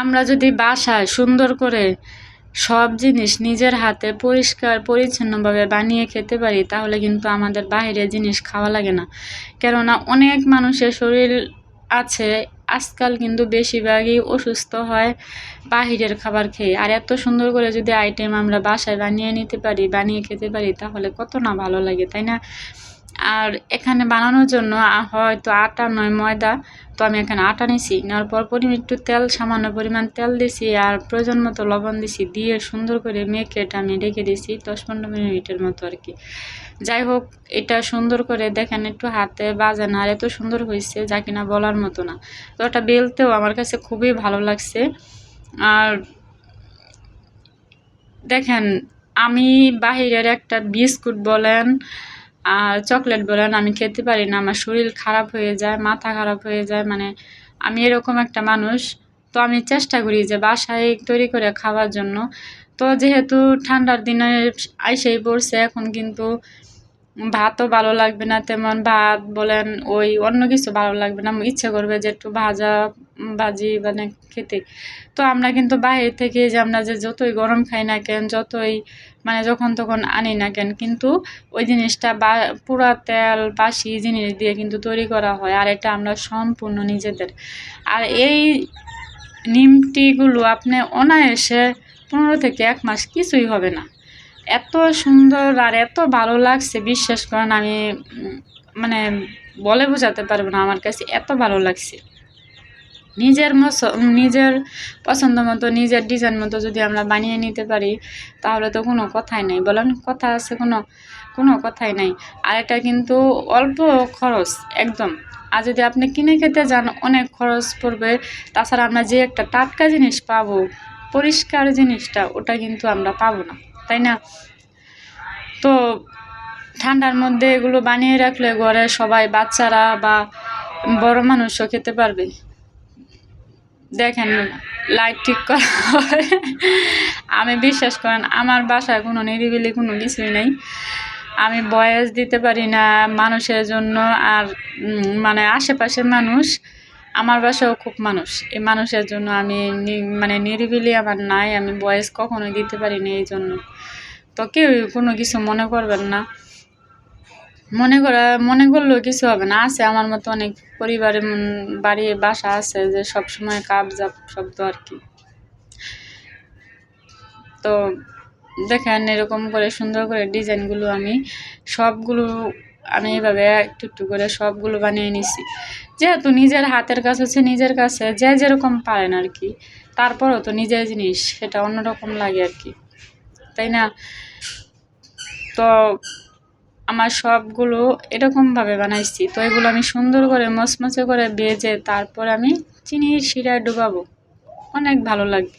আমরা যদি বাসায় সুন্দর করে সব জিনিস নিজের হাতে পরিষ্কার, পরিচ্ছন্নভাবে বানিয়ে খেতে পারি, তাহলে কিন্তু আমাদের বাইরের জিনিস খাওয়া লাগে না। কেননা অনেক মানুষের শরীর আছে, আজকাল কিন্তু বেশিরভাগই অসুস্থ হয় বাহিরের খাবার খেয়ে। আর এত সুন্দর করে যদি আইটেম আমরা বাসায় বানিয়ে নিতে পারি, বানিয়ে খেতে পারি, তাহলে কত না ভালো লাগে, তাই না? আর এখানে বানানোর জন্য হয়তো আটা নয় ময়দা, তো আমি এখানে আটা নিছি। নেওয়ার পর পরিমাণ একটু তেল, সামান্য পরিমাণ তেল দিছি আর প্রয়োজন মতো লবণ দিছি দিয়ে সুন্দর করে মেখে এটা আমি রেখে দিছি দশ পনেরো মিনিটের মতো আর কি। যাই হোক, এটা সুন্দর করে দেখেন একটু হাতে বাজে না আর এত সুন্দর হয়েছে যা কিনা বলার মতো না। তো ওটা বেলতেও আমার কাছে খুবই ভালো লাগছে। আর দেখেন, আমি বাহিরের একটা বিস্কুট বলেন আর চকলেট বলেন, আমি খেতে পারি না, আমার শরীর খারাপ হয়ে যায়, মাথা খারাপ হয়ে যায় মানে আমি এরকম একটা মানুষ। তো আমি চেষ্টা করি যে বাসায় তৈরি করে খাওয়ার জন্য। তো যেহেতু ঠান্ডার দিনে আইসেই পড়ছে, এখন কিন্তু ভাতও ভালো লাগবে না তেমন। ভাত বলেন, ওই অন্য কিছু ভালো লাগবে না। ইচ্ছে করবে যে একটু ভাজা ভাজি মানে খেতে। তো আমরা কিন্তু বাইরে থেকে যে আমরা যে যতই গরম খাই না কেন, যতই মানে যখন তখন আনি না কেন, কিন্তু ওই জিনিসটা বা পুরা তেল, বাসি জিনিস দিয়ে কিন্তু তৈরি করা হয় আর এটা আমরা সম্পূর্ণ নিজেদের। আর এই নিমটিগুলো আপনি অনায়াসে পনেরো থেকে এক মাস কিছুই হবে না। এত সুন্দর আর এত ভালো লাগছে, বিশ্বাস করেন আমি মানে বলে বোঝাতে পারব না আমার কাছে, এত ভালো লাগছে। নিজের নিজের পছন্দ মতো, নিজের ডিজাইন মতো যদি আমরা বানিয়ে নিতে পারি, তাহলে তো কোনো কথাই নাই। বলেন, কথা আছে কোনো কোনো কথাই নাই। আর এটা কিন্তু অল্প খরচ, একদম। আর যদি আপনি কিনে খেতে যান, অনেক খরচ পড়বে। তাছাড়া আমরা যে একটা টাটকা জিনিস পাবো, পরিষ্কার জিনিসটা, ওটা কিন্তু আমরা পাবো না, তাই না? তো ঠান্ডার মধ্যে এগুলো বানিয়ে রাখলে ঘরে সবাই বাচ্চারা বা বড় মানুষও খেতে পারবে। দেখেন লাইট ঠিক করা আমি বিশ্বাস করেন, আমার বাসায় কোনো নিরিবিলি কোনো কিছুই নেই। আমি বয়স দিতে পারি না মানুষের জন্য, আর মানে আশেপাশের মানুষ, আমার বাসাও খুব মানুষ। এই মানুষের জন্য আমি মানে নিরিবিলি আমার নাই, আমি বয়স কখনোই দিতে পারি না এই জন্য। তো কেউ কোনো কিছু মনে করবেন না। মনে করা, মনে করলেও কিছু হবে না। আছে আমার মতো অনেক পরিবারের বাড়ি, বাসা আছে যে সব সময় কাপ, জাপ, শব্দ আর কি। তো দেখেন এরকম করে, সুন্দর করে ডিজাইনগুলো আমি সবগুলো, আমি এভাবে একটু একটু করে সবগুলো বানিয়ে নিছি। যেহেতু নিজের হাতের কাছে হচ্ছে নিজের কাছে, যে যেরকম পারেন আর কি। তারপরও তো নিজের জিনিস, সেটা অন্যরকম লাগে আর কি। তাই না? তো আমার সবগুলো এরকমভাবে বানাইছি। তো এগুলো আমি সুন্দর করে মচমচে করে বেজে তারপর আমি চিনির শিরায় ডুবাবো। অনেক ভালো লাগবে।